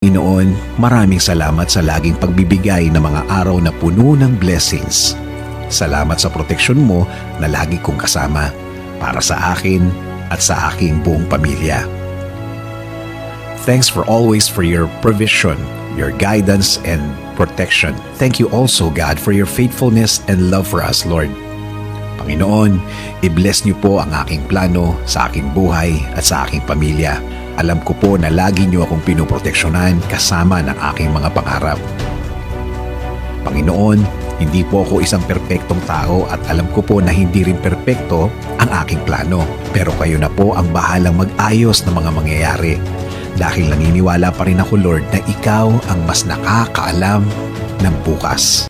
Panginoon, maraming salamat sa laging pagbibigay ng mga araw na puno ng blessings. Salamat sa proteksyon mo na lagi kong kasama para sa akin at sa aking buong pamilya. Thanks for always for your provision, your guidance and protection. Thank you also God for your faithfulness and love for us, Lord. Panginoon, i-bless niyo po ang aking plano sa aking buhay at sa aking pamilya. Alam ko po na lagi niyo akong pinoproteksyonan kasama ng aking mga pangarap. Panginoon, hindi po ako isang perpektong tao at alam ko po na hindi rin perpekto ang aking plano. Pero kayo na po ang bahalang mag-ayos ng mga mangyayari. Dahil naniniwala pa rin ako Lord na ikaw ang mas nakakaalam ng bukas.